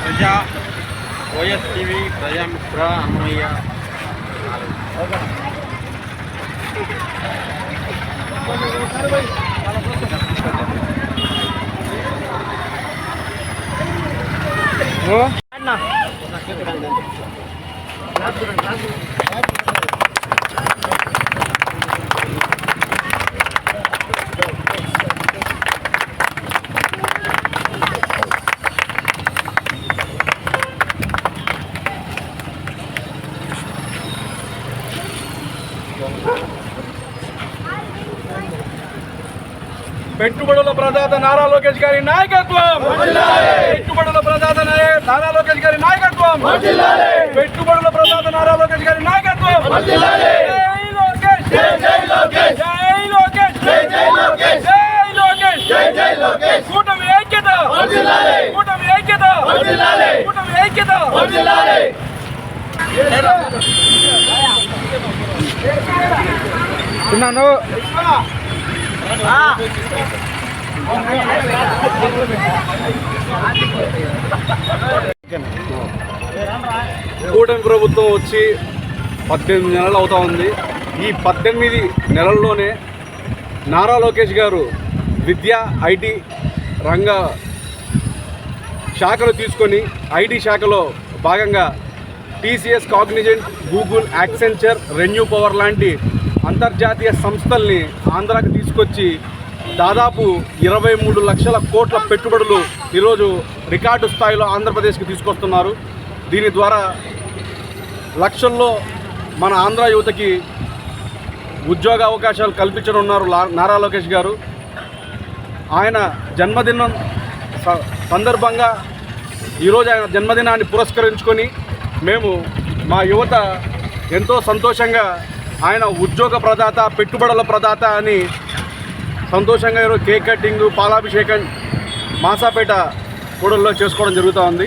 ప్రజా వైఎస్టీవీ ప్రజామిత్ర అమ్మయ్య ఓ అన్నమయ్య పెట్టుబడుల ప్రదాత నారా లోకేష్ గారి నాయకత్వం. పెట్టుబడుల ప్రదాత నారా లోకేష్ గారి నాయకత్వం. పెట్టుబడుల ప్రదాత నారా లోకేష్ గారి నాయకత్వం. కూటమి ఐక్యత. కూటమి ఐక్యత. కూటమి ఐక్యత. తిన్నాను కూటమి ప్రభుత్వం వచ్చి పద్దెనిమిది నెలలు అవుతా ఉంది. ఈ పద్దెనిమిది నెలల్లోనే నారా లోకేష్ గారు విద్య ఐటీ రంగ శాఖలు తీసుకొని ఐటీ శాఖలో భాగంగా TCS Cognizant Google Accenture ReNew Power లాంటి అంతర్జాతీయ సంస్థల్ని ఆంధ్రాకి తీసుకొచ్చి దాదాపు ఇరవై మూడు లక్షల కోట్ల పెట్టుబడులు ఈరోజు రికార్డు స్థాయిలో ఆంధ్రప్రదేశ్కి తీసుకొస్తున్నారు. దీని ద్వారా లక్షల్లో మన ఆంధ్ర యువతకి ఉద్యోగ అవకాశాలు కల్పించనున్నారు లా- నారా లోకేష్ గారు. ఆయన జన్మదినం స- సందర్భంగా ఈరోజు ఆయన జన్మదినాన్ని పురస్కరించుకొని మేము మా యువత ఎంతో సంతోషంగా ఆయన ఉద్యోగ ప్రదాత పెట్టుబడుల ప్రదాత అని సంతోషంగా ఈరోజు కేక్ కటింగ్ పాలాభిషేకం మాసాపేట కూడల్లో చేసుకోవడం జరుగుతూ ఉంది.